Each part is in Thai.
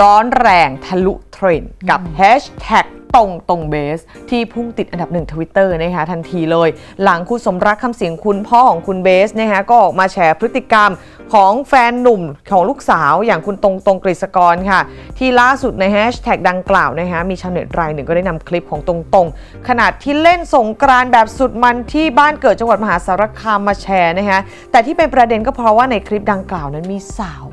ร้อนแรงทะลุเทรนด์กับ Hashtag ตรงตรงเบส ที่พุ่งติดอันดับหนึ่งทวิตเตอร์นะคะทันทีเลย หลังคุณสมรักคำเสียงคุณพ่อของคุณเบสนะคะก็ออกมาแชร์พฤติกรรมของแฟนหนุ่มของลูกสาวอย่างคุณตรงตรงกฤษกรค่ะ ที่ล่าสุดในแฮชแท็กดังกล่าวนะคะมีชาวเน็ตรายหนึ่งก็ได้นำคลิปของตรงตรงขนาดที่เล่นสงกรานต์แบบสุดมันที่บ้านเกิดจังหวัดมหาสารคามมาแชร์นะคะแต่ที่เป็นประเด็นก็เพราะว่าในคลิปดังกล่าวนั้นมีสาว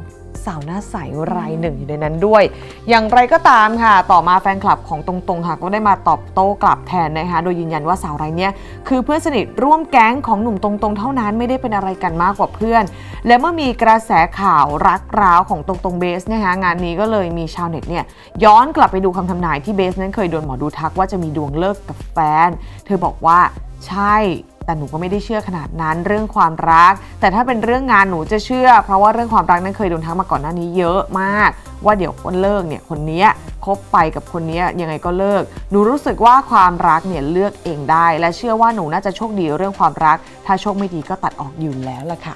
สาวหน้าใสรายหนึ่งอยู่ในนั้นด้วย อย่างไรก็ตามค่ะ ต่อมาแฟนคลับของตรงๆค่ะก็ได้มาตอบโต้กลับแทนนะคะ โดยยืนยันว่าสาวรายเนี้ยคือเพื่อนสนิทร่วมแก๊งของหนุ่มตรงๆ เท่านั้นไม่ได้เป็นอะไรกันมากกว่าเพื่อน และเมื่อมีกระแสข่าวรักร้าวของตรงๆเบสนะคะงานนี้ก็เลยมีชาวเน็ตเนี่ยย้อนกลับไปดูคำทำนายที่เบสนั้นเคยโดนหมอดูทักว่าจะมีดวงเลิกกับแฟน เธอบอกว่าใช่ แต่หนูก็ไม่ได้เชื่อขนาดนั้นเรื่องความรัก แต่ถ้าเป็นเรื่องงานหนูจะเชื่อ เพราะว่าเรื่องความรักนั้นเคยโดนทักมาก่อนหน้านี้เยอะมาก ว่าเดี๋ยวคนเลิกเนี่ยคนนี้คบไปกับคนนี้ยยังไงก็เลิก หนูรู้สึกว่าความรักเนี่ยเลือกเองได้ และเชื่อว่าหนูน่าจะโชคดีเรื่องความรัก ถ้าโชคไม่ดีก็ตัดออกอยู่แล้วล่ะค่ะ